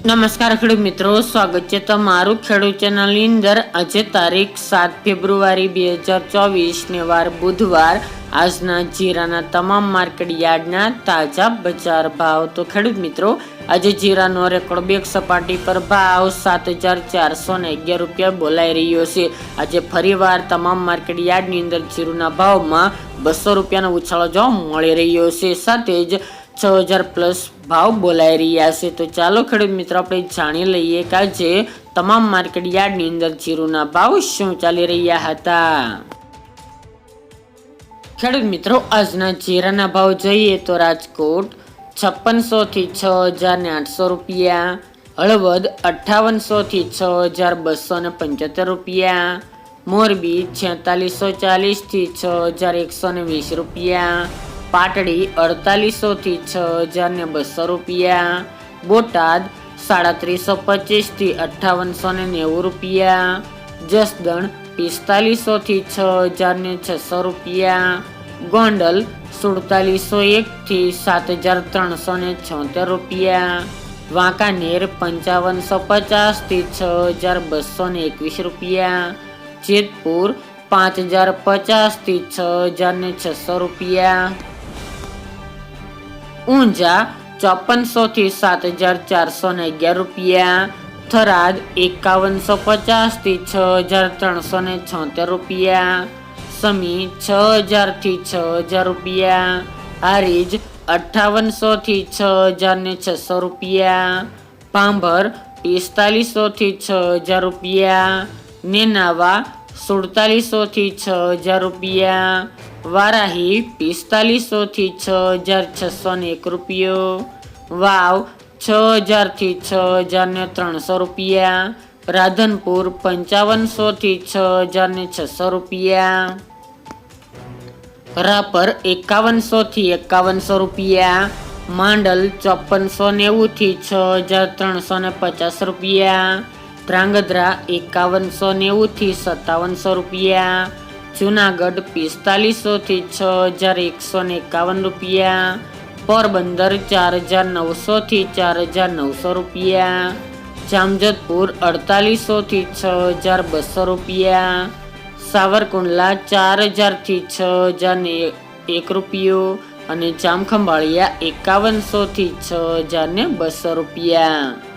નમસ્કાર ખેડૂત મિત્રો, સ્વાગત છે તમારું ખેડૂત ચેનલની અંદર. આજે તારીખ સાત ફેબ્રુઆરી બે હજાર ચોવીસ ને વાર બુધવાર. આજના જીરાના તમામ માર્કેટ યાર્ડના તાજા બજાર ભાવ. તો ખેડૂત મિત્રો, આજે જીરાનો રેકોર્ડ બેક સપાટી પર ભાવ સાત હજાર ચારસો ને અગિયાર રૂપિયા બોલાઈ રહ્યો છે. આજે ફરીવાર તમામ માર્કેટ યાર્ડની અંદર જીરુના ભાવમાં બસો રૂપિયાનો ઉછાળો જોવા મળી રહ્યો છે. સાથે જ છ હજાર પ્લસ ભાવ બોલાઈ રહ્યા છે. તો ચાલો ખેડૂત મિત્રો, આપણે જાણી લઈએ કે આજે તમામ માર્કેટ યાર્ડની અંદર જીરુના ભાવ શું ચાલી રહ્યા હતા. ખેડૂત મિત્રો, આજના જીરાના ભાવ જોઈએ તો રાજકોટ છપ્પનસો થી છ હજાર ને આઠસો રૂપિયા, હળવદ અઠ્ઠાવનસો થી છ હજાર બસો ને પંચોતેર રૂપિયા, મોરબી છેતાલીસો ચાલીસથી છ હજાર એકસો ને વીસ રૂપિયા પાટડી અડતાલીસો થી છ હજાર ને બસો રૂપિયા. બોટાદ સાડત્રીસો પચીસથી અઠ્ઠાવનસો ને નેવું રૂપિયા. જસદણ પિસ્તાલીસો થી છ હજાર ને છસો રૂપિયા. ગોંડલ સુડતાલીસો એક થી સાત હજાર ત્રણસો ને છોતેર રૂપિયા. વાંકાનેર પંચાવનસો પચાસથી છ હજાર બસો ને એકવીસ રૂપિયા. જેતપુર પાંચ હજાર પચાસથી છ હજાર ને છસો રૂપિયા. ઊંઝા ચોપનસો થી સાત હજાર ચારસો ને અગિયાર રૂપિયા. થરાદ એકાવનસો પચાસથી છ હજાર ત્રણસો ને છોતેર રૂપિયા. સમી છ હજારથી છ હજાર રૂપિયા. હારીજ અઠ્ઠાવનસોથી છ હજાર ને છસો રૂપિયા. પાંભર પિસ્તાલીસો થી છ હજાર રૂપિયા. નેનાવા સુડતાલીસો થી છ હજાર રૂપિયા. વારાહી પિસ્તાલીસોથી છ હજાર છસો ને એક રૂપિયો. વાવ છ હજારથી છ હજાર ને ત્રણસો રૂપિયા. રાધનપુર પંચાવનસોથી છ હજાર ને છસો રૂપિયા. રાપર એકાવનસોથી એકાવનસો રૂપિયા. માંડલ ચોપનસો નેવુંથી છ હજાર ત્રણસો ને પચાસ રૂપિયા. ધ્રાંગધ્રા એકાવનસો નેવુંથી સત્તાવનસો રૂપિયા. જુનાગઢ પિસ્તાલીસોથી છ હજાર એકસો ને એકાવન રૂપિયા. પોરબંદર ચાર હજાર નવસોથી ચાર હજાર નવસો રૂપિયા. જામજતપુર અડતાલીસોથી છ હજાર બસો રૂપિયા. સાવરકુંડલા ચાર હજારથી છ હજાર ને એક રૂપિયો અને જામખંભાળિયા એકાવનસોથી છ હજાર ને બસો રૂપિયા.